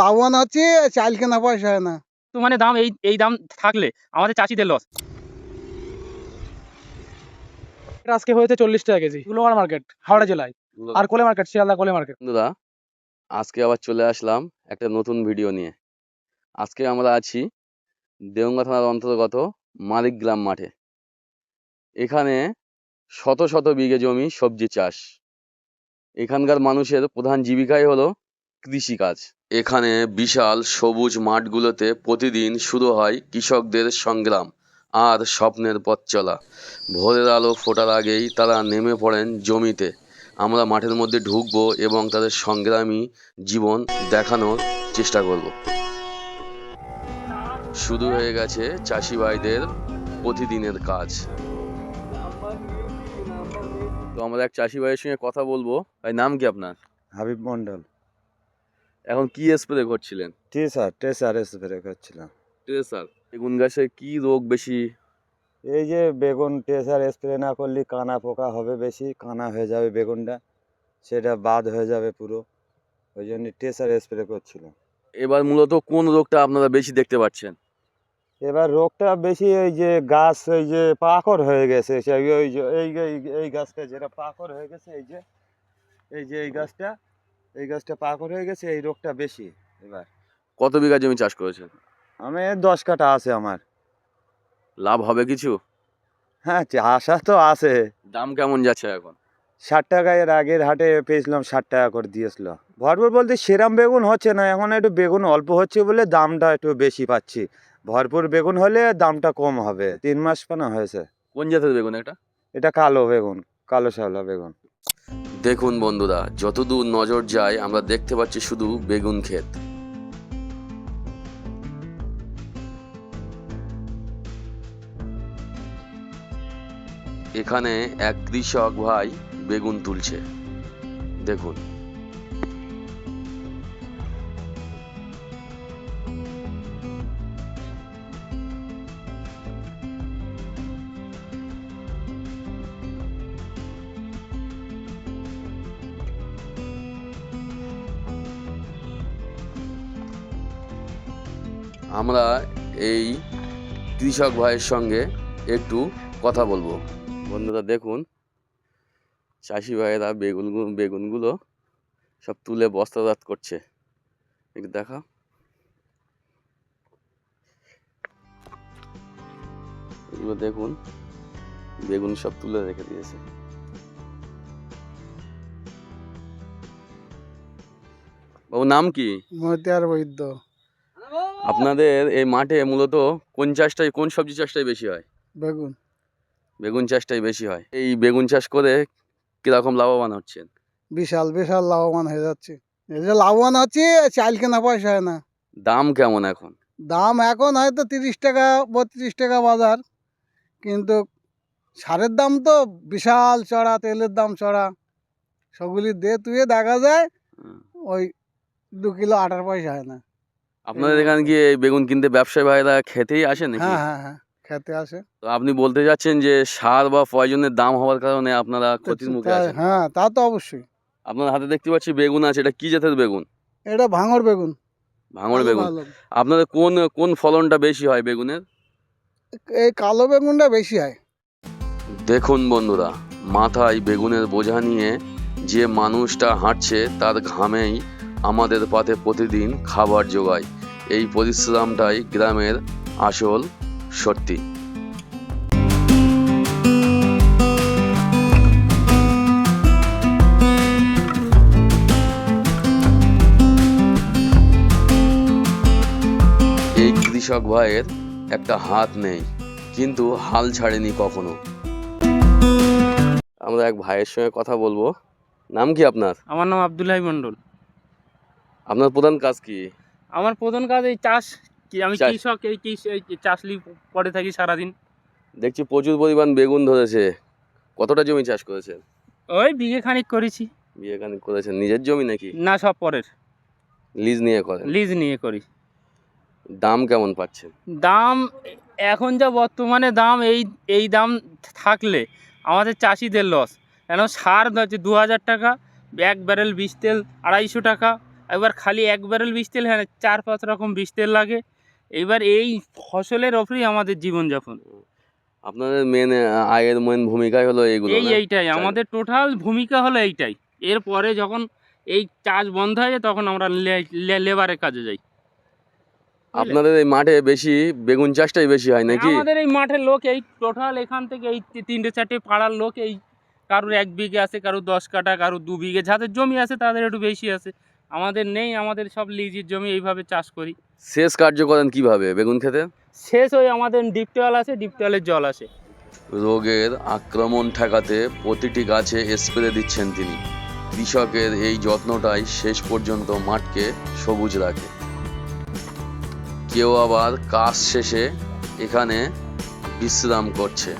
লাভবান হচ্ছে চাল কেনা পয়সা হয় না। তো মানে দাম এই এই দাম থাকলে আমাদের চাষিদের লস এটা আজকে হয়েছে চল্লিশ টাকা কেজি। গ্লোবাল মার্কেট হাওড়া জেলায়। আর কোলে মার্কেট শিয়ালদা কোলে মার্কেট। বন্ধুরা আজকে আবার চলে আসলাম একটা নতুন ভিডিও নিয়ে। আজকে আমরা আছি দেওঙ্গা থানার অন্তর্গত মালিকগ্রাম মাঠে। এখানে শত শত বিঘে জমি সবজি চাষ। এখানকার মানুষের প্রধান জীবিকাই হলো কৃষিকাজ। এখানে বিশাল সবুজ মাঠগুলোতে প্রতিদিন শুরু হয় কৃষকদের সংগ্রাম আর স্বপ্নের পথ চলা। ভোরের আলো ফোটার আগেই তারা নেমে পড়েন জমিতে। আমরা মাঠের মধ্যে ঢুকবো এবং তাদের সংগ্রামী জীবন দেখানোর চেষ্টা করব। শুরু হয়ে গেছে চাষি ভাইদের প্রতিদিনের কাজ। তো আমরা এক চাষি ভাইয়ের সঙ্গে কথা বলব। ভাই নাম কি আপনার? হাবিব মন্ডল এখন কি স্প্রে করছিলেন টেসার টেসার স্প্রে করছিলাম টেসার বেগুন গাছে কি রোগ বেশি? এই যে বেগুন টেসার স্প্রে না করলে কানা পোকা হবে বেশি কানা হয়ে যাবে বেগুনটা সেটা বাদ হয়ে যাবে পুরো। ওই জন্য টেসার স্প্রে করছিলাম। এবার মূলত কোন রোগটা আপনারা বেশি দেখতে পাচ্ছেন? এবার রোগটা বেশি ওই যে গাছ ওই যে পাকড় হয়ে গেছে ওই যে এই এই- এই গাছটা যেটা পাকড় হয়ে গেছে এই যে এই যে এই গাছটা এই গাছটা পাকড় হয়ে গেছে এই রোগটা বেশি এবার। কত বিঘা জমি চাষ করেছেন? আমি দশ কাটা আছে আমার। লাভ হবে কিছু? হ্যাঁ আশা তো আছে। দাম কেমন যাচ্ছে এখন? ষাট টাকা এর আগের হাটে পেয়েছিলাম ষাট টাকা করে দিয়েছিল। ভরপুর বলতে সেরাম বেগুন হচ্ছে না এখন একটু বেগুন অল্প হচ্ছে বলে দামটা একটু বেশি পাচ্ছি। ভরপুর বেগুন হলে দামটা কম হবে তিন মাস পানা হয়েছে। কোন জাতের বেগুন এটা? এটা কালো বেগুন কালো শ্যাওলা বেগুন। দেখুন বন্ধুরা, যতদূর নজর যায়, আমরা দেখতে পাচ্ছি শুধু বেগুন ক্ষেত। এখানে এক কৃষক ভাই বেগুন তুলছে। দেখুন। আমরা এই কৃষক ভাইয়ের সঙ্গে একটু কথা বলব। বন্ধুরা, দেখুন, চাষি ভাইয়েরা বেগুন বেগুনগুলো সব তুলে বস্তাজাত করছে। একটু দেখা এগুলো দেখুন, বেগুন সব তুলে রেখে দিয়েছে। বাবু, নাম কি? মতিয়ার বৈদ্য। আপনাদের এই মাঠে মূলত কোন চাষটাই কোন সবজি চাষটাই বেশি হয়? বেগুন। বেগুন চাষটাই বেশি হয়। এই বেগুন চাষ করে কীরকম লাভবান হচ্ছেন? বিশাল বিশাল লাভবান হয়ে যাচ্ছে। লাভবান হচ্ছে চাল কেনা পয়সা হয় না। দাম কেমন এখন? দাম এখন হয়তো তিরিশ টাকা বত্রিশ টাকা বাজার। কিন্তু সারের দাম তো বিশাল চড়া তেলের দাম চড়া। সবগুলি দিয়ে তুয়ে দেখা যায় ওই দু কিলো আটার পয়সা হয় না। আপনাদের এখানে কি এই বেগুন কিনতে ব্যবসায়ী ভাইরা খেতেই আসে নাকি? হ্যাঁ হ্যাঁ হ্যাঁ খেতে আসে। তো আপনি বলতে যাচ্ছেন যে সার বা পয়জনের দাম হওয়ার কারণে আপনারা ক্ষতির মুখে আছেন? হ্যাঁ তা তো অবশ্যই। আপনার হাতে দেখতে পাচ্ছি বেগুন আছে এটা কি জাতের বেগুন? এটা ভাঙর বেগুন। ভাঙর বেগুন। আপনাদের কোন কোন ফলনটা বেশি হয় বেগুনের? এই কালো বেগুনটা বেশি হয়। দেখুন বন্ধুরা মাথায় বেগুনের বোঝা নিয়ে যে মানুষটা হাঁটছে তার ঘামেই আমাদের পাতে প্রতিদিন খাবার জোগায় এই পরিশ্রমটাই গ্রামের আসল সত্যি। এই কৃষক ভাইয়ের একটা হাত নেই, কিন্তু হাল ছাড়েনি কখনো। আমরা এক ভাইয়ের সঙ্গে কথা বলব। নাম কি আপনার? আমার নাম আবদুল্লাহ মণ্ডল। আপনার প্রধান কাজ কি? আমার প্রধান কাজ এই চাষ। কি আমি চাষ। কৃষক এই কৃষি এই চাষ করে থাকি সারাদিন। দেখছি প্রচুর পরিমাণ বেগুন ধরেছে। কতটা জমি চাষ করেছেন? ওই বিঘে খানিক করেছি। বিয়ে খানিক করেছেন। নিজের জমি নাকি? না সব পরের। লিজ নিয়ে করেন? লিজ নিয়ে করি। দাম কেমন পাচ্ছেন? দাম এখন যা বর্তমানে দাম এই এই দাম থাকলে আমাদের চাষিদের লস। কেন সার হচ্ছে দু হাজার টাকা এক ব্যারেল বীজ তেল আড়াইশো টাকা এবার খালি এক ব্যারেল বীজ তেল হ্যাঁ চার পাঁচ রকম বীজ তেল লাগে। এবার এই ফসলের ওপরেই আমাদের জীবনযাপন। আপনাদের মেন আয়ের মেন ভূমিকাই হলো এইগুলো এই এইটাই আমাদের টোটাল ভূমিকা হলো এইটাই। এরপরে যখন এই চাষ বন্ধ হয়ে যায় তখন আমরা লেবারের কাজে যাই। আপনাদের এই মাঠে বেশি বেগুন চাষটাই বেশি হয় নাকি? আমাদের এই মাঠের লোক এই টোটাল এখান থেকে এই তিনটে চারটে পাড়ার লোক এই কারোর এক বিঘে আছে কারোর দশ কাঠা কারোর দু বিঘে। যাদের জমি আছে তাদের একটু বেশি আছে। আমাদের নেই আমাদের সব লিজির জমি এইভাবে চাষ করি। শেষ কার্য করেন কীভাবে? বেগুন খেতে? শেষ ওই আমাদের ডিপটেল আছে ডিপটেলের জল আসে। রোগের আক্রমণ ঠেকাতে প্রতিটি গাছে স্প্রে দিচ্ছেন তিনি। কৃষকের এই যত্নটাই শেষ পর্যন্ত মাঠকে সবুজ রাখে। কেউ আবার কাজ শেষে এখানে বিশ্রাম করছে।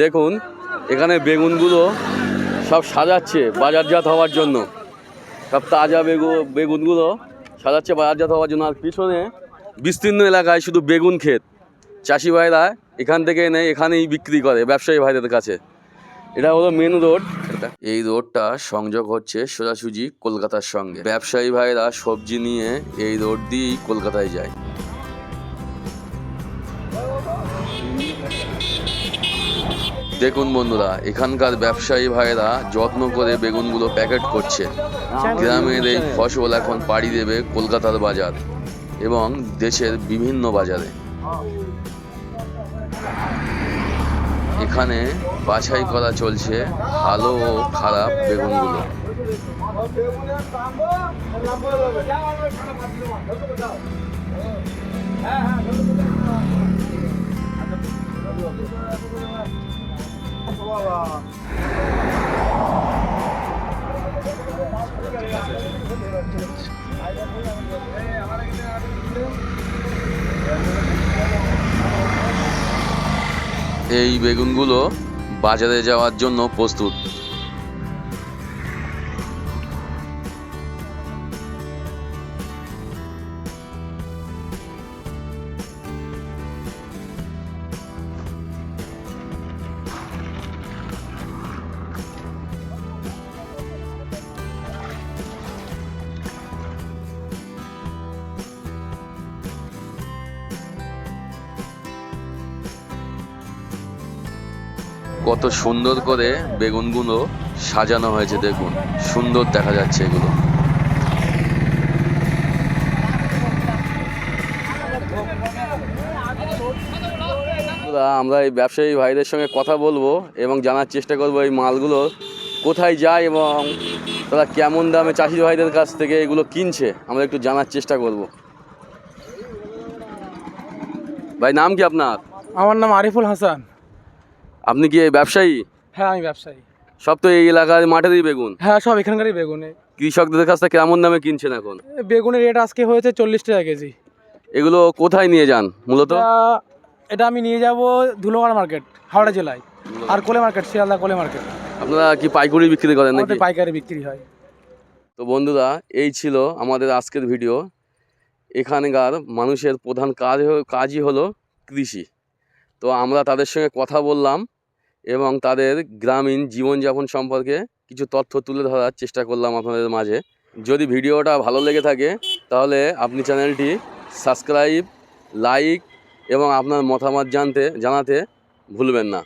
দেখুন, এখানে বেগুনগুলো সব সাজাচ্ছে বাজারজাত হওয়ার জন্য। সব তাজা বেগুন বেগুনগুলো সাজাচ্ছে বাজারজাত হওয়ার জন্য। আর পিছনে বিস্তীর্ণ এলাকায় শুধু বেগুন ক্ষেত। চাষি ভাইরা এখান থেকে এনে এখানেই বিক্রি করে, ব্যবসায়ী ভাইদের কাছে। এটা হলো মেন রোড এই রোডটা সংযোগ হচ্ছে সোজাসুজি কলকাতার সঙ্গে। ব্যবসায়ী ভাইরা সবজি নিয়ে এই রোড দিয়েই কলকাতায় যায়। দেখুন বন্ধুরা এখানকার ব্যবসায়ী ভাইরা যত্ন করে বেগুনগুলো প্যাকেট করছে। গ্রামের এই ফসল এখন পাড়ি দেবে কলকাতার বাজার এবং দেশের বিভিন্ন বাজারে। এখানে বাছাই করা চলছে ভালো ও খারাপ বেগুনগুলো। এই বেগুনগুলো বাজারে যাওয়ার জন্য প্রস্তুত। কত সুন্দর করে বেগুনগুলো সাজানো হয়েছে, দেখুন। সুন্দর দেখা যাচ্ছে এগুলো। আমরা এই ব্যবসায়ী ভাইদের সঙ্গে কথা বলব এবং জানার চেষ্টা করব এই মালগুলো কোথায় যায় এবং তারা কেমন দামে চাষি ভাইদের কাছ থেকে এগুলো কিনছে, আমরা একটু জানার চেষ্টা করব। ভাই, নাম কি আপনার? আমার নাম আরিফুল হাসান। আপনি কি এই ব্যবসায়ী? হ্যাঁ আমি ব্যবসায়ী। সব তো এই এলাকার মাঠেরই বেগুন। হ্যাঁ সব এখানকারই বেগুনে। কৃষকদের কাছ থেকে কেমন দামে কিনছেন এখন? বেগুনের রেট আজকে হয়েছে চল্লিশ টাকা কেজি। এগুলো কোথায় নিয়ে যান মূলত? এটা- আমি নিয়ে যাব ধুলোমার মার্কেট হাওড়া জেলায়। আর কোলে মার্কেট শিয়ালদা কোলে মার্কেট। আপনারা কি পাইকারি বিক্রি করেন নাকি? পাইকারি বিক্রি হয়। তো বন্ধুরা এই ছিল আমাদের আজকের ভিডিও। এখানকার মানুষের প্রধান কাজ কাজই হলো কৃষি। তো আমরা তাদের সঙ্গে কথা বললাম এবং তাদের গ্রামীণ জীবনযাপন সম্পর্কে কিছু তথ্য তুলে ধরার চেষ্টা করলাম আপনাদের মাঝে। যদি ভিডিওটা ভালো লেগে থাকে, তাহলে আপনি চ্যানেলটি সাবস্ক্রাইব, লাইক এবং আপনার মতামত জানতে জানাতে ভুলবেন না।